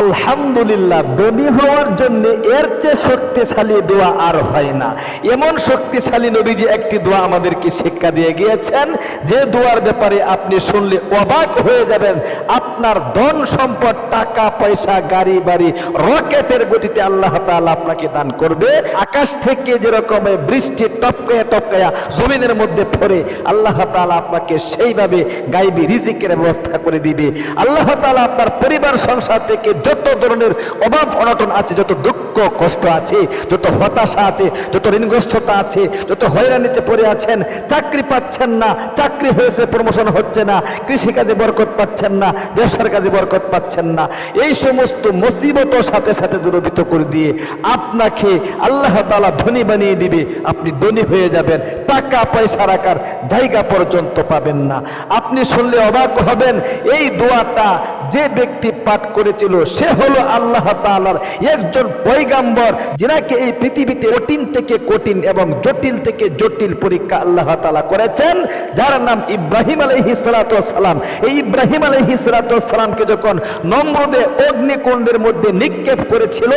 আলহামদুলিল্লাহ, ধনী হওয়ার জন্য এর চেয়ে শক্তিশালী দোয়া আর হয় না। এমন শক্তিশালী নবীজি একটি দোয়া আমাদেরকে শিক্ষা দিয়ে গিয়েছেন, যে দোয়ার ব্যাপারে আপনি শুনলে অবাক হয়ে যাবেন। আপনার ধন সম্পদ, টাকা, পয়সা, গাড়ি, বাড়ি, রকেটের গতিতে আল্লাহ তাআলা আপনাকে দান করবে। আকাশ থেকে যেরকম বৃষ্টি টপকায়া টপকায়া জমিনের মধ্যে পড়ে, আল্লাহ তাআলা আপনাকে সেইভাবে গাইবি, রিজিকের ব্যবস্থা করে দিবে। আল্লাহ তাআলা আপনার পরিবার, সংসার থেকে যত ধরনের অভাব অনটন আছে যত দুঃখ কষ্ট আছে, যত হতাশা আছে, যত ঋণগ্রস্ততা আছে, যত হয়রানিতে পড়ে আছেন, চাকরি পাচ্ছেন না, চাকরি হয়েছে প্রমোশন হচ্ছে না কৃষিকাজে বরকত পাচ্ছেন না, ব্যবসার কাজে বরকত পাচ্ছেন না, এই সমস্ত মুসিবত সাথে সাথে দূরবিত করে দিয়ে আপনাকে আল্লাহ তাআলা ধনী বানিয়ে দিবে, আপনি ধনী হয়ে যাবেন, টাকা পয়সা রাখার জায়গা পর্যন্ত পাবেন না। আপনি শুনলে অবাক হবেন, এই দোয়াটা যে ব্যক্তি পাঠ করেছিল, সে হলো আল্লাহ তাআলার একজন পয়গাম্বর, যিনাকে এই পৃথিবীতে কঠিন থেকে কঠিন এবং জটিল থেকে জটিল পরীক্ষা আল্লাহ তাআলা করেছেন, যার নাম ইব্রাহিম আলাইহিস সালাতু সালাম। এই ইব্রাহিম আলাইহিস সালাতু সালামকে যখন নম্রদে অগ্নিকুণ্ডের মধ্যে নিক্ষেপ করেছিল,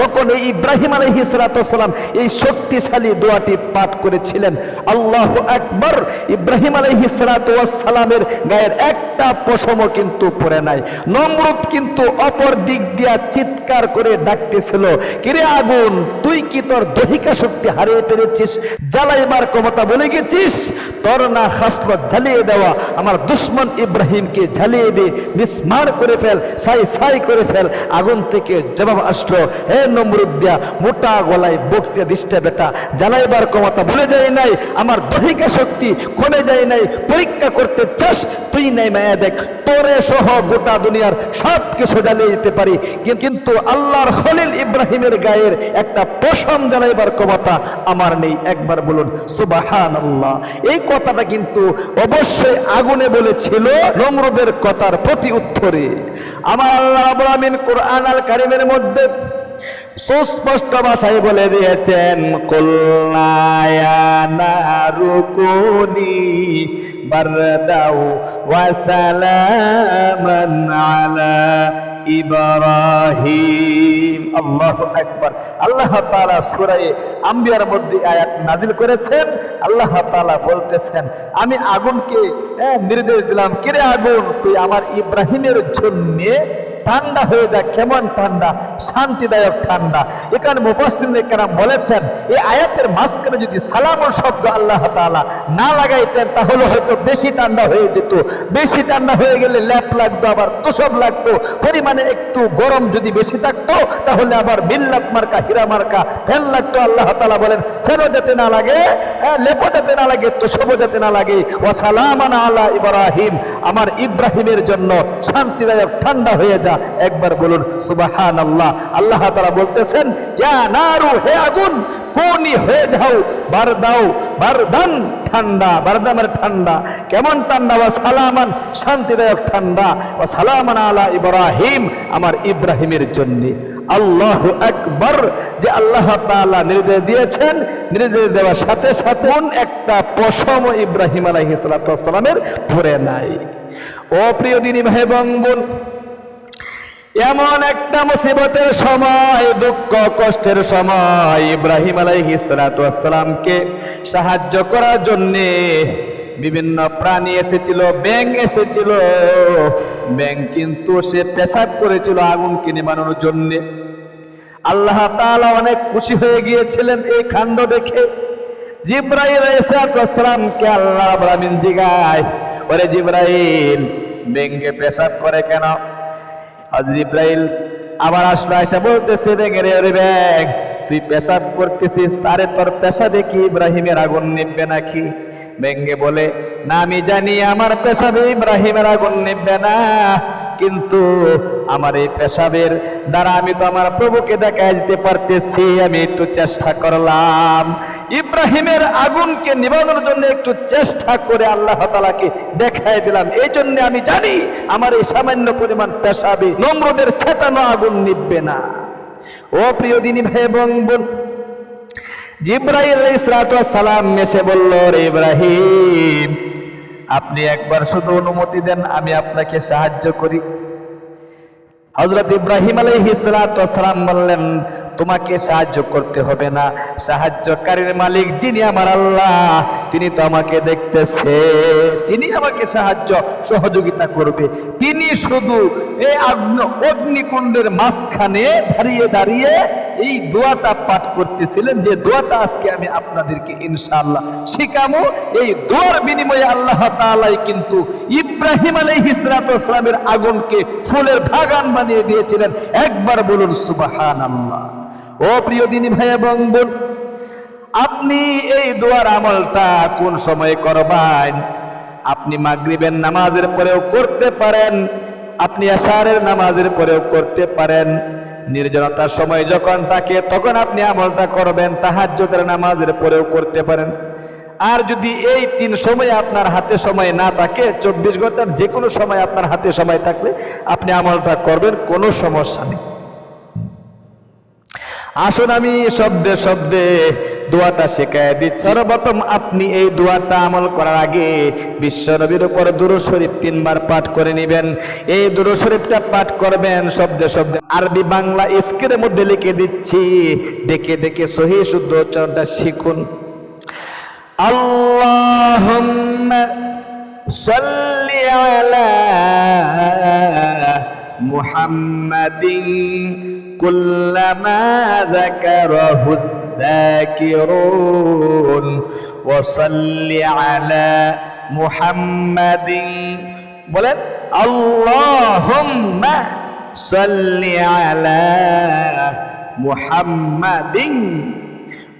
তখন এই ইব্রাহিম আলাইহিস সালাতু সালাম এই শক্তিশালী দোয়াটি পাঠ করেছিলেন। আল্লাহ আকবার! ইব্রাহিম আলাইহিস সালাতু সালামের গায়ের একটা পশমও কিন্তু পড়ে নাই। নমরুদ কিন্তু অপর দিক দিয়া চিৎকার করে ডাকতেছিল কিরে আগুন, তুই কি তোর দহিকা শক্তি হারিয়ে ফেলেছিস? জ্বালাইবার ক্ষমতা বলে গেছিস? তোর না হাসলত জ্বালিয়ে দেওয়া, আমার দুশ্মন ইব্রাহিমকে জ্বালিয়ে দে মিসমার করে ফেল, সাই সাই করে ফেল। আগুন থেকে জবাব আসলো, হে নমরুদ দিয়া মোটা গলায় বকতে দিষ্টা বেটা জ্বালাইবার ক্ষমতা বলে যায় নাই, আমার দহিকা শক্তি কমে যায় নাই, পরীক্ষা করতে চাস? তুই নাই মায়া দেখ, তোরে সহ গোটা দুনিয়ার সব কিছু জ্বালিয়ে দিতে পারি। কিন্তু আল্লাহর খলিল ইব্রাহিমের গায়ের একটা পশম জ্বালাইবার ক্ষমতা আমার নেই। একবার বলুন সুবাহান আল্লাহ এই কথাটা কিন্তু অবশ্যই আগুনে বলেছিল নমরুদের কথার প্রতি উত্তরে। আমার আল্লাহ আমিন কোরআন আল কারিমের মধ্যে সুস্পষ্ট ভাষায় বলে দিয়েছেন কল্যাণারুকুনি বারদাও ওয়াসালামান আলা ইব্রাহিম। আল্লাহ একবার আল্লাহ তালা সুরাই আম্বিয়ার মধ্যে আয়াত নাজিল করেছেন। আল্লাহ তালা বলতেছেন আমি আগুনকে হ্যাঁ, নির্দেশ দিলাম। কিরে আগুন? তুই আমার ইব্রাহিমের জন্যে ঠান্ডা হয়ে যায় কেমন ঠান্ডা? শান্তিদায়ক ঠান্ডা। এখানে মুফাসসির কেরাম বলেছেন এই আয়াতের মাঝখানে যদি সালামর শব্দ আল্লাহ তাআলা না লাগাইতেন তাহলে হয়তো বেশি ঠান্ডা হয়ে যেত। বেশি ঠান্ডা হয়ে গেলে ল্যাপ লাগতো আবার তোষব লাগতো। পরিমাণে একটু গরম যদি বেশি থাকতো তাহলে আবার বিল্লাত মার্কা হীরা মার্কা ফ্যান লাগতো আল্লাহ তালা বলেন ফেরো যেতে না লাগে হ্যাঁ, লেপো যেতে না লাগে তোষব যেতে না লাগে। ও সালামান আলা ইব্রাহিম আমার ইব্রাহিমের জন্য শান্তিদায়ক ঠান্ডা হয়ে যা একবার বলুন সুবাহান আল্লাহ আল্লাহ তারা বলতেছেন নারু, হে আগুন, কোনি হয়ে যাও, বার দাও বারদান ঠান্ডা বারদামের ঠান্ডা, কেমন ঠান্ডা, বা সালামান, শান্তিদায়ক ঠান্ডা, বা সালামান আলা ইব্রাহিম, আমার ইব্রাহিমের জন্য। আল্লাহ একবার যে আল্লাহ তাআলা নির্দেশ দিয়েছেন, নির্দেশ দেওয়ার সাথে সাথে কোন একটা পশম ইব্রাহিম আলাইহিস সালামের ভরে নাই। ও প্রিয় দিনী ভাই বোন এমন একটা মুসিবতের সময়, দুঃখ, কষ্টের সময় ইব্রাহিম আলাইহিসালামকে সাহায্য করার জন্যে বিভিন্ন প্রাণী এসেছিল ব্যাং এসেছিল। ব্যাং কিন্তু সে পেশাব করেছিল আগুন কিনে মানানোর জন্যে। আল্লাহ তাআলা অনেক খুশি হয়ে গিয়েছিলেন এই কাণ্ড দেখে। জিব্রাইল আলাইহিসসালামকে আল্লাহ জিগায়, ওরে জিব্রাইল ব্যাংকে পেশাব করে কেন? হযরত ইব্রাহিম আবার আসলো আসা বলতেছে ব্যাঙে রে ব্যাগ তুই পেশাব করতেছিস, আরে তোর পেশাবে কি ইব্রাহিমের আগুন নিববে নাকি? ব্যাঙ্গে বলে, না, আমি জানি, আমার পেশাবে ইব্রাহিমের আগুন নিববে না। কিন্তু আমার এই পেশাবের দ্বারা আমি তো আমার প্রভুকে দেখা দিতে পারতেছি, আমি একটু চেষ্টা করলাম। ইব্রাহিমের আগুনকে নিবানোর জন্য একটু চেষ্টা করে আল্লাহ তালাকে দেখাই দিলাম। এই জন্য আমি জানি আমার এই সামান্য পরিমাণ পেশাবে নম্রদের ছেতানো আগুন নিববে না। ও প্রিয় দিনী ভাই এবং বোন, জিব্রাইল সালাম এসে বলল, রে ইব্রাহিম আপনি একবার শুধু অনুমতি দেন, আমি আপনাকে সাহায্য করি। হজরত ইব্রাহিম আলাইহিসালাম বললেন, তোমাকে সাহায্য করতে হবে না। সাহায্যকারীর মালিক যিনি আমার আল্লাহ, তিনি তো আমাকে দেখতেছে। তিনি আমাকে সাহায্য, সহযোগিতা করবে। তিনি শুধু এই অগ্নিকুণ্ডের মাঝখানে দাঁড়িয়ে দাঁড়িয়ে এই দোয়াটা পাঠ করতেছিলেন যে দোয়াটা আজকে আমি আপনাদেরকে ইনশাআল্লাহ শিখামো। এই দোয়ার বিনিময়ে আল্লাহ তাআলাই কিন্তু ইব্রাহিম আলাইহিসসালামের আগুনকে ফুলের বাগান বানিয়ে দিয়েছিলেন। একবার বলুন সুবহানাল্লাহ। ও প্রিয় দিনী ভাই এবং বোন, আপনি এই দোয়ার আমলটা কোন সময়ে করবেন? আপনি মাগরিবের নামাজের পরেও করতে পারেন, আপনি আশারের নামাজের পরেও করতে পারেন। নির্জনতার সময় যখন থাকে তখন আপনি আমলটা করবেন, তাহাজ্জুদের নামাজের পরেও করতে পারেন। আর যদি এই তিন সময় আপনার হাতে সময় না থাকে, চব্বিশ ঘণ্টার যে কোনো সময় আপনার হাতে সময় থাকলে আপনি আমলটা করবেন, কোনো সমস্যা নেই। আসুন আমি শব্দে শব্দে দোয়াটা শেখায় দিচ্ছি। সর্বপ্রথম আপনি এই দোয়াটা আমল করার আগে বিশ্ব নবীর উপর দুরু শরীফ তিনবার পাঠ করে নেবেন। এই দুরু শরীফটা পাঠ করবেন শব্দে শব্দে। আরবি বাংলা স্ক্রিনের মধ্যে লিখে দিচ্ছি দেখে দেখে সহি শুদ্ধ উচ্চারণটা শিখুন। আল্লাহ সাল্লি আলা মুহাম্মাদিন محمد كلما ذكره الذاكرون وصل على محمد বলেন اللهم صل على محمد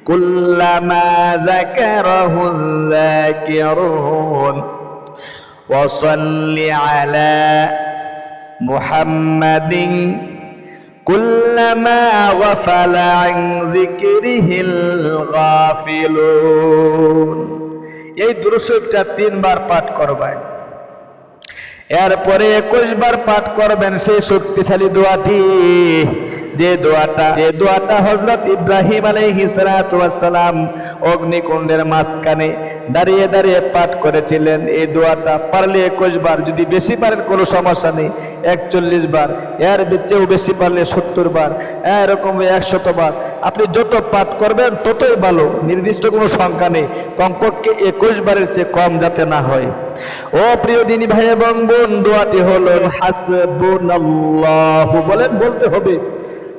كلما ذكره الذاكرون وصل على محمد كلما غفل عن ذكره الغافلون এই দুরুশরীফটা তিনবার পাঠ করবেন এরপরে একুশ বার পাঠ করবেন সেই শক্তিশালী দোয়াটি যে দোয়াটা যে দোয়াটা হজরত ইব্রাহিম আলাইহিসালাম অগ্নিকুণ্ডের মাঝখানে দাঁড়িয়ে দাঁড়িয়ে পাঠ করেছিলেন। এই দোয়াটা পারলে একুশ বার, যদি বেশি পারেন কোনো সমস্যা নেই, একচল্লিশ বার। এর চেয়েও বেশি পারলে সত্তর বার, এরকম একশত বার। আপনি যত পাঠ করবেন, ততই ভালো। নির্দিষ্ট কোনো সংখ্যা নেই। কমপক্ষে একুশ বারের চেয়ে কম যাতে না হয়। ও প্রিয় দিনী ভাই এবং বোন, দোয়াটি হলো হাসবুনাল্লাহু, বলেন বলতে হবে।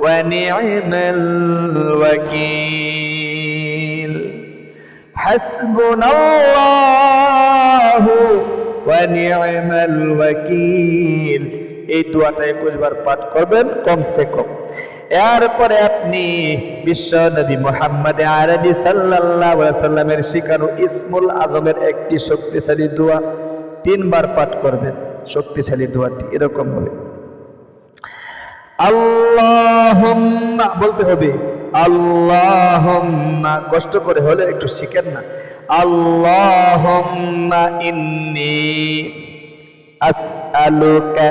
ونعم الوكيل حسبنا الله ونعم الوكيل এই দোয়াটা একুশ বার পাঠ করবেন কমসে কম এরপরে আপনি বিশ্ব নবী মোহাম্মদ আরবি সাল্লাল্লাহু আলাইহি সাল্লামের শিখানো ইসমুল আজমের একটি শক্তিশালী দোয়া তিনবার পাঠ করবেন শক্তিশালী দোয়াটি এরকম বলে আল্লাহুম্মা বলতে হবে আল্লাহুম্মা কষ্ট করে হলে একটু শিখেন না আল্লাহুম্মা ইন্নি আসআলুকা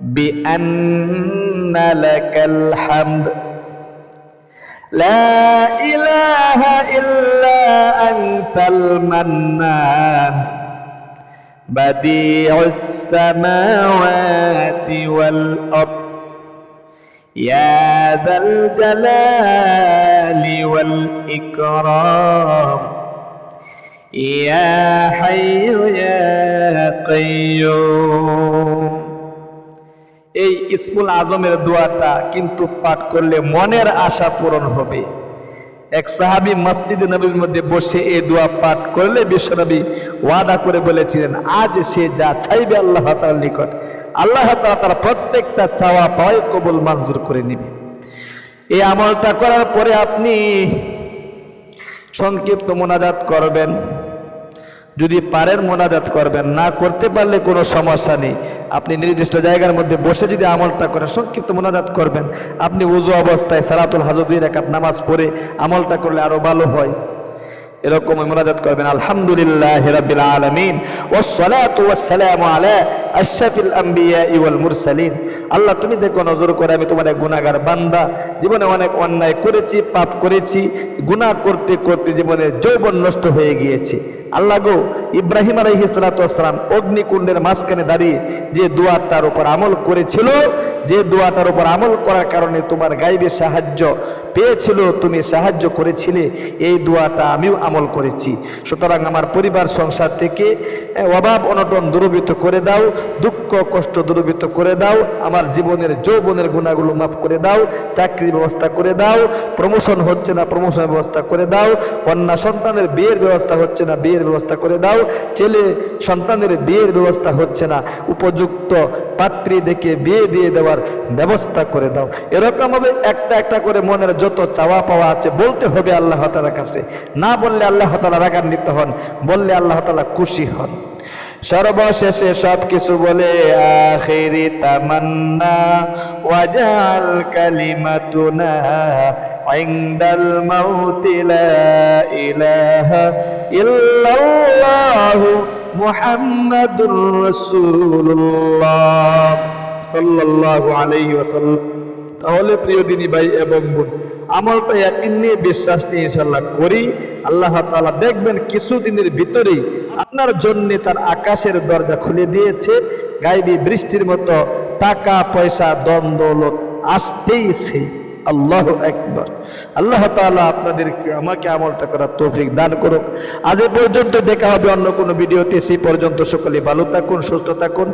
بأن لك الحمد لا إله إلا أنت المنان بديع السماوات والأرض يا ذا الجلال والإكرام يا حي يا قيوم এই ইসমুল আজমের দোয়াটা কিন্তু পাঠ করলে মনের আশা পূরণ হবে এক সাহাবি মসজিদ নবীর মধ্যে বসে এ দোয়া পাঠ করলে বিশ্বনবী ওয়াদা করে বলেছিলেন, আজ সে যা চাইবে আল্লাহ তার নিকট, আল্লাহ তালা তার প্রত্যেকটা চাওয়া পাওয়াই কবুল মঞ্জুর করে নিবে। এই আমলটা করার পরে আপনি সংক্ষিপ্ত মোনাজাত করবেন। যদি পারেন মোনাজাত করবেন, না করতে পারলে কোনো সমস্যা নেই। আপনি নির্দিষ্ট জায়গার মধ্যে বসে যদি আমলটা করেন, সংক্ষিপ্ত মোনাজাত করবেন। আপনি উজু অবস্থায় সারাতুল হাজুদ্দিন একাত নামাজ পড়ে আমলটা করলে আরও ভালো হয়। এরকম মোনাজাত করবেন। আলহামদুলিল্লাহ হিরাবিল আলমিন। ও সালাম আলা আশরাফিল আম্বিয়া ইউল মুরসালিন। আল্লাহ, তুমি দেখো, নজর করে আমি তোমার এক গুনাহগার বান্দা। জীবনে অনেক অন্যায় করেছি, পাপ করেছি, গুনাহ করতে করতে জীবনে যৌবন নষ্ট হয়ে গিয়েছে। আল্লাহ গো, ইব্রাহিম আলাইহিস সালাতু ওয়াসসালাম অগ্নিকুণ্ডের মাঝখানে দাঁড়িয়ে যে দোয়াটার উপর আমল করেছিল, যে দোয়াটার উপর আমল করার কারণে তোমার গাইবে সাহায্য পেয়েছিল, তুমি সাহায্য করেছিলে, এই দোয়াটা আমিও আমল করেছি। সুতরাং আমার পরিবার, সংসার থেকে অভাব, অনটন দূরীভূত করে দাও। দুঃখ, কষ্ট দূরীভূত করে দাও। আমার জীবনের যৌবনের গুণাগুলো মাফ করে দাও। চাকরির ব্যবস্থা করে দাও। প্রমোশন হচ্ছে না প্রমোশনের ব্যবস্থা করে দাও। কন্যা সন্তানের বিয়ের ব্যবস্থা হচ্ছে না, বিয়ের ব্যবস্থা করে দাও। ছেলে সন্তানের বিয়ের ব্যবস্থা হচ্ছে না। উপযুক্ত পাত্রী দেখে বিয়ে দিয়ে দেওয়ার ব্যবস্থা করে দাও। এরকম ভাবে একটা একটা করে মনের যত চাওয়া পাওয়া আছে, বলতে হবে আল্লাহ তালার কাছে। না বললে আল্লাহ তালা রাগান্বিত হন, বললে আল্লাহ তালা খুশি হন। সর্বশেষে সব কিছু বলে, আখিরি তামান্না, ওয়াজাল কালিমাতুনা, ইনদাল মাউতি লা ইলাহা ইল্লাল্লাহু মুহাম্মাদুর রাসূলুল্লাহ সাল্লাল্লাহু আলাইহি ওয়াসাল্লাম। তাহলে প্রিয় দিনী ভাই এবং বোন আমলটা একদিন নিয়ে বিশ্বাস নিয়ে ইনশাল্লাহ করি, আল্লাহ তালা দেখবেন কিছুদিনের ভিতরেই আপনার জন্য তার আকাশের দরজা খুলে দিয়েছে, গাইবি বৃষ্টির মতো টাকা, পয়সা দ্বন্দ্ব আসতেইছে। আল্লাহ একবার আল্লাহ তালা আপনাদেরকে, আমাকে আমলটা করার তৌফিক দান করুক। আজ এ পর্যন্ত দেখা হবে অন্য কোনো ভিডিওতে। সেই পর্যন্ত সকলে ভালো থাকুন, সুস্থ থাকুন।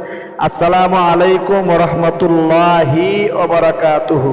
আসসালামু আলাইকুম রহমতুল্লাহি ওবারাকাতুহু